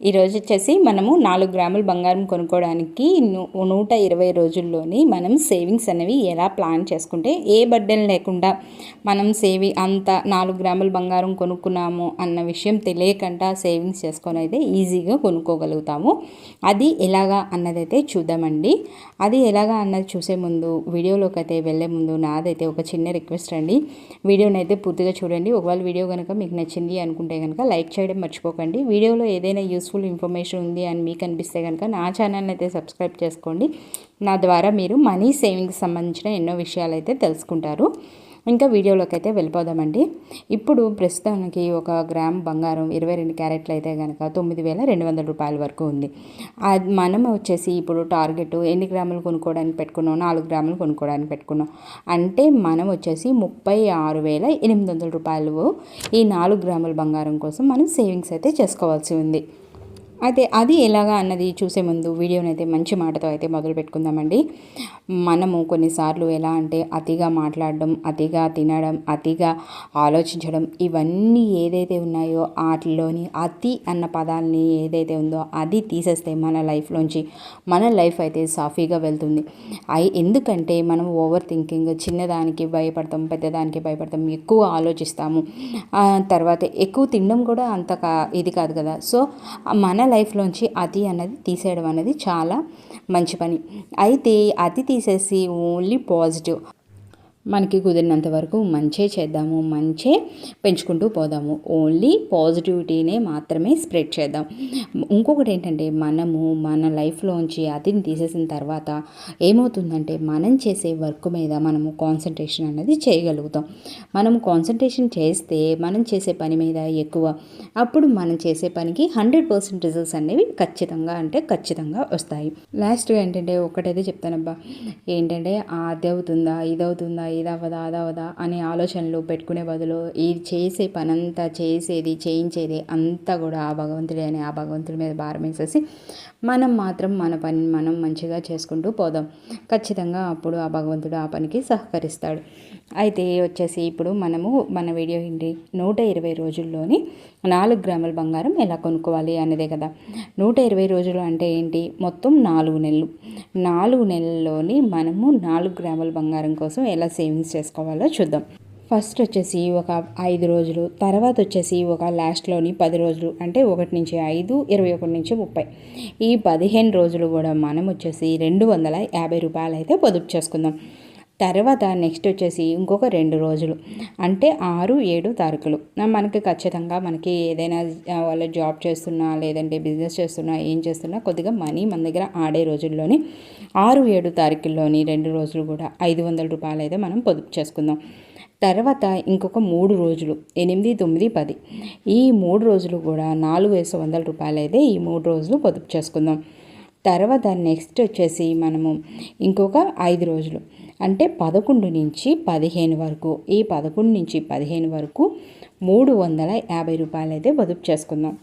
ఈరోజు వచ్చేసి మనము నాలుగు గ్రాముల బంగారం కొనుక్కోవడానికి నూట ఇరవై రోజుల్లోని మనం సేవింగ్స్ అనేవి ఎలా ప్లాన్ చేసుకుంటే ఏ బడ్డెలు లేకుండా మనం సేవి అంత నాలుగు గ్రాముల బంగారం కొనుక్కున్నాము అన్న విషయం తెలియకుండా సేవింగ్స్ చేసుకొని అయితే ఈజీగా కొనుక్కోగలుగుతాము. అది ఎలాగా అన్నదైతే చూద్దామండి. అది ఎలాగా అన్నది చూసే ముందు వీడియోలోకి అయితే వెళ్ళే ముందు నాదైతే ఒక చిన్న రిక్వెస్ట్ అండి. వీడియోని అయితే పూర్తిగా చూడండి. ఒకవేళ వీడియో కనుక మీకు నచ్చింది అనుకుంటే కనుక లైక్ చేయడం మర్చిపోకండి. వీడియోలో ఏదైనా యూస్ యూస్ఫుల్ ఇన్ఫర్మేషన్ ఉంది అని మీకు అనిపిస్తే కనుక నా ఛానల్ని అయితే సబ్స్క్రైబ్ చేసుకోండి. నా ద్వారా మీరు మనీ సేవింగ్స్ సంబంధించిన ఎన్నో విషయాలు అయితే తెలుసుకుంటారు. ఇంకా వీడియోలోకి అయితే వెళ్ళిపోదామండి. ఇప్పుడు ప్రస్తుతానికి ఒక గ్రామ్ బంగారం ఇరవై రెండు క్యారెట్లు అయితే కనుక తొమ్మిది వేల రెండు వందల రూపాయల వరకు ఉంది. అది మనం వచ్చేసి ఇప్పుడు టార్గెట్ ఎన్ని గ్రాములు కొనుక్కోవడానికి పెట్టుకున్నాం? నాలుగు గ్రాములు కొనుక్కోవడానికి పెట్టుకున్నాం. అంటే మనం వచ్చేసి ముప్పై ఆరు వేల ఎనిమిది వందల రూపాయలు ఈ నాలుగు గ్రాముల బంగారం కోసం మనం సేవింగ్స్ అయితే చేసుకోవాల్సి ఉంది. అయితే అది ఎలాగా అన్నది చూసే ముందు వీడియోని అయితే మంచి మాటతో అయితే మొదలు పెట్టుకుందామండి. మనము కొన్నిసార్లు ఎలా అంటే అతిగా మాట్లాడడం అతిగా తినడం అతిగా ఆలోచించడం ఇవన్నీ ఏదైతే ఉన్నాయో వాటిలోని అతి అన్న పదాలని ఏదైతే ఉందో అది తీసేస్తే మన లైఫ్లోంచి మన లైఫ్ అయితే సాఫీగా వెళ్తుంది. అయి ఎందుకంటే మనం ఓవర్ థింకింగ్ చిన్నదానికి భయపడతాం పెద్దదానికి భయపడతాం ఎక్కువ ఆలోచిస్తాము. తర్వాత ఎక్కువ తినడం కూడా అంత ఇది కాదు కదా. సో మన లైఫ్లోంచి అతి అన్నది తీసేయడం అనేది చాలా మంచి పని. అయితే అతి తీసేసి ఓన్లీ పాజిటివ్. మనకి కుదిరినంత వరకు మంచే చేద్దాము మంచే పెంచుకుంటూ పోదాము. ఓన్లీ పాజిటివిటీనే మాత్రమే స్ప్రెడ్ చేద్దాం. ఇంకొకటి ఏంటంటే మనము మన లైఫ్లోంచి అతిని తీసేసిన తర్వాత ఏమవుతుందంటే మనం చేసే వర్క్ మీద మనము కాన్సన్ట్రేషన్ అనేది చేయగలుగుతాం. మనం కాన్సన్ట్రేషన్ చేస్తే మనం చేసే పని మీద ఎక్కువ అప్పుడు మనం చేసే పనికి హండ్రెడ్ పర్సెంట్ రిజల్ట్స్ అనేవి ఖచ్చితంగా అంటే ఖచ్చితంగా వస్తాయి. లాస్ట్ ఏంటంటే ఒకటైతే చెప్తానబ్బా. ఏంటంటే అది అవుతుందా ఇది అవుతుందా ఇదవ్వదా అదవ్వదా అనే ఆలోచనలు పెట్టుకునే బదులు ఈ చేసే పనంతా చేసేది చేయించేది అంతా కూడా ఆ భగవంతుడే అని ఆ భగవంతుడి మీద భారం వేసేసి మనం మాత్రం మన పని మనం మంచిగా చేసుకుంటూ పోదాం. ఖచ్చితంగా అప్పుడు ఆ భగవంతుడు ఆ పనికి సహకరిస్తాడు. అయితే వచ్చేసి ఇప్పుడు మనము మన వీడియో ఏంటి? నూట ఇరవై రోజుల్లోని నాలుగు గ్రాముల బంగారం ఎలా కొనుక్కోవాలి అనేదే కదా. నూట ఇరవై రోజులు అంటే ఏంటి? మొత్తం నాలుగు నెలలు. నాలుగు నెలల్లోని మనము నాలుగు గ్రాముల బంగారం కోసం ఎలా సేవింగ్స్ చేసుకోవాలో చూద్దాం. ఫస్ట్ వచ్చేసి ఒక ఐదు రోజులు. తర్వాత వచ్చేసి ఒక లాస్ట్లోని పది రోజులు. అంటే ఒకటి నుంచి ఐదు ఇరవై ఒకటి నుంచి ముప్పై. ఈ పదిహేను రోజులు కూడా మనం వచ్చేసి రెండు వందల యాభై రూపాయలు అయితే పొదుపు చేసుకుందాం. తర్వాత నెక్స్ట్ వచ్చేసి ఇంకొక రెండు రోజులు. అంటే ఆరు ఏడు తారీఖులు. మనకి ఖచ్చితంగా మనకి ఏదైనా వాళ్ళు జాబ్ చేస్తున్నా లేదంటే బిజినెస్ చేస్తున్నా ఏం చేస్తున్నా కొద్దిగా మనీ మన దగ్గర ఆడే రోజుల్లోని ఆరు ఏడు తారీఖుల్లోని రెండు రోజులు కూడా ఐదు వందల రూపాయలు అయితే మనం పొదుపు చేసుకుందాం. తర్వాత ఇంకొక మూడు రోజులు ఎనిమిది తొమ్మిది పది. ఈ మూడు రోజులు కూడా నాలుగు వేసు వందల రూపాయలు అయితే ఈ మూడు రోజులు పొదుపు చేసుకుందాం. తర్వాత నెక్స్ట్ వచ్చేసి మనము ఇంకొక ఐదు రోజులు. అంటే పదకొండు నుంచి పదిహేను వరకు. ఈ పదకొండు నుంచి పదిహేను వరకు మూడు వందల యాభై రూపాయలు అయితే పొదుపు చేసుకుందాం.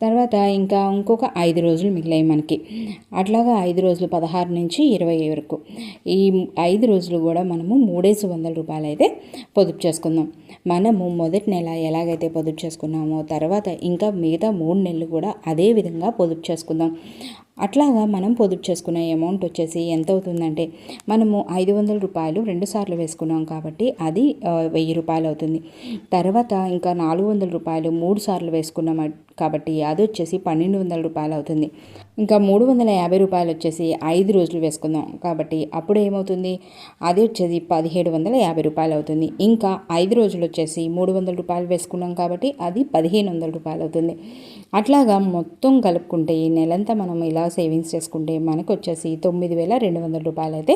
తర్వాత ఇంకా ఇంకొక ఐదు రోజులు మిగిలాయి మనకి. అట్లాగా ఐదు రోజులు పదహారు నుంచి ఇరవై వరకు. ఈ ఐదు రోజులు కూడా మనము మూడేసి వందల రూపాయలు అయితే పొదుపు చేసుకుందాం. మనము మొదటి నెల ఎలాగైతే పొదుపు చేసుకున్నామో తర్వాత ఇంకా మిగతా మూడు నెలలు కూడా అదే విధంగా పొదుపు చేసుకుందాం. అట్లాగా మనం పొదుపు చేసుకునే అమౌంట్ వచ్చేసి ఎంత అవుతుందంటే మనము ఐదు వందల రూపాయలు రెండు సార్లు వేసుకున్నాం కాబట్టి అది వెయ్యి రూపాయలు అవుతుంది. తర్వాత ఇంకా నాలుగు వందల రూపాయలు మూడు సార్లు వేసుకున్నాం కాబట్టి అది వచ్చేసి పన్నెండు వందల రూపాయలు అవుతుంది. ఇంకా మూడు వందల యాభై రూపాయలు వచ్చేసి ఐదు రోజులు వేసుకుందాం కాబట్టి అప్పుడు ఏమవుతుంది? అది వచ్చేసి పదిహేడు వందల యాభై రూపాయలు అవుతుంది. ఇంకా ఐదు రోజులు వచ్చేసి మూడు వందల రూపాయలు వేసుకున్నాం కాబట్టి అది పదిహేను వందల రూపాయలు అవుతుంది. అట్లాగా మొత్తం కలుపుకుంటే ఈ నెలంతా మనం ఇలా సేవింగ్స్ చేసుకుంటే మనకు వచ్చేసి తొమ్మిది వేల రెండు వందల రూపాయలు అయితే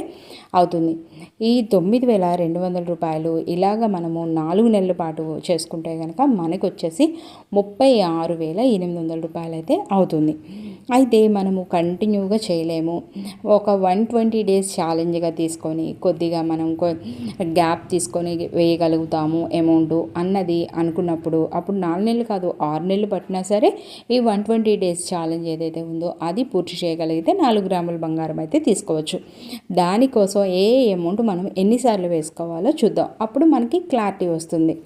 అవుతుంది. ఈ తొమ్మిది వేల రెండు వందల రూపాయలు ఇలాగ మనము నాలుగు నెలల పాటు చేసుకుంటే కనుక మనకు వచ్చేసి ముప్పై ఆరు వేల ఎనిమిది వందల రూపాయలు అయితే అవుతుంది. అయితే మనము కంటిన్యూగా చేయలేము. ఒక వన్ ట్వంటీ డేస్ ఛాలెంజ్గా తీసుకొని కొద్దిగా మనం గ్యాప్ తీసుకొని వేయగలుగుతాము అమౌంట్ అన్నది అనుకున్నప్పుడు అప్పుడు నాలుగు నెలలు కాదు ఆరు నెలలు పట్టినా సరే ఈ వన్ ట్వంటీ డేస్ ఛాలెంజ్ ఏదైతే ఉందో అది పూర్తి చేయగలిగితే నాలుగు గ్రాముల బంగారం అయితే తీసుకోవచ్చు. దానికోసం ఏ అమౌంట్ మనం ఎన్నిసార్లు వేసుకోవాలో చూద్దాం. అప్పుడు మనకి క్లారిటీ వస్తుంది.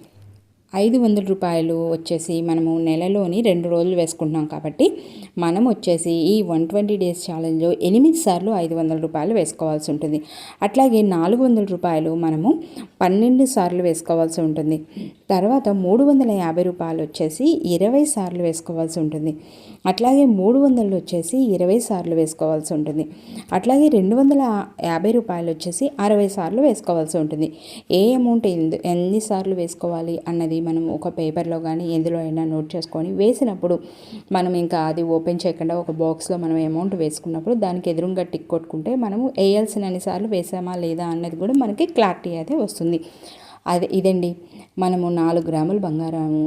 ఐదు వందల రూపాయలు వచ్చేసి మనము నెలలోని రెండు రోజులు వేసుకుంటున్నాం కాబట్టి మనం వచ్చేసి ఈ వన్ ట్వంటీ డేస్ ఛాలెంజ్లో ఎనిమిది సార్లు ఐదు వందల రూపాయలు వేసుకోవాల్సి ఉంటుంది. అట్లాగే నాలుగు వందల రూపాయలు మనము పన్నెండు సార్లు వేసుకోవాల్సి ఉంటుంది. తర్వాత మూడు వందల యాభై రూపాయలు వచ్చేసి ఇరవై సార్లు వేసుకోవాల్సి ఉంటుంది. అట్లాగే మూడు వందలు వచ్చేసి ఇరవై సార్లు వేసుకోవాల్సి ఉంటుంది. అట్లాగే రెండు వందల యాభై రూపాయలు వచ్చేసి అరవై సార్లు వేసుకోవాల్సి ఉంటుంది. ఏ అమౌంట్ ఎన్ని సార్లు వేసుకోవాలి అన్నది మనం ఒక పేపర్లో కానీ ఎందులో అయినా నోట్ చేసుకొని వేసినప్పుడు మనం ఇంకా అది ఓపెన్ చేయకుండా ఒక బాక్స్లో మనం అమౌంట్ వేసుకున్నప్పుడు దానికి ఎదురుగా టిక్ కొట్టుకుంటే మనము వేయాల్సిన అన్నిసార్లు వేసామా లేదా అన్నది కూడా మనకి క్లారిటీ అయితే వస్తుంది. అది ఇదండి. మనము నాలుగు గ్రాముల బంగారము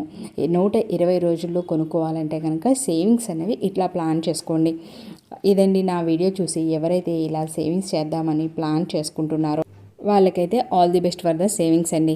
నూట ఇరవై రోజుల్లో కొనుక్కోవాలంటే కనుక సేవింగ్స్ అనేవి ఇట్లా ప్లాన్ చేసుకోండి. ఇదండి నా వీడియో చూసి ఎవరైతే ఇలా సేవింగ్స్ చేద్దామని ప్లాన్ చేసుకుంటున్నారో వాళ్ళకైతే all the best for the savings అండి.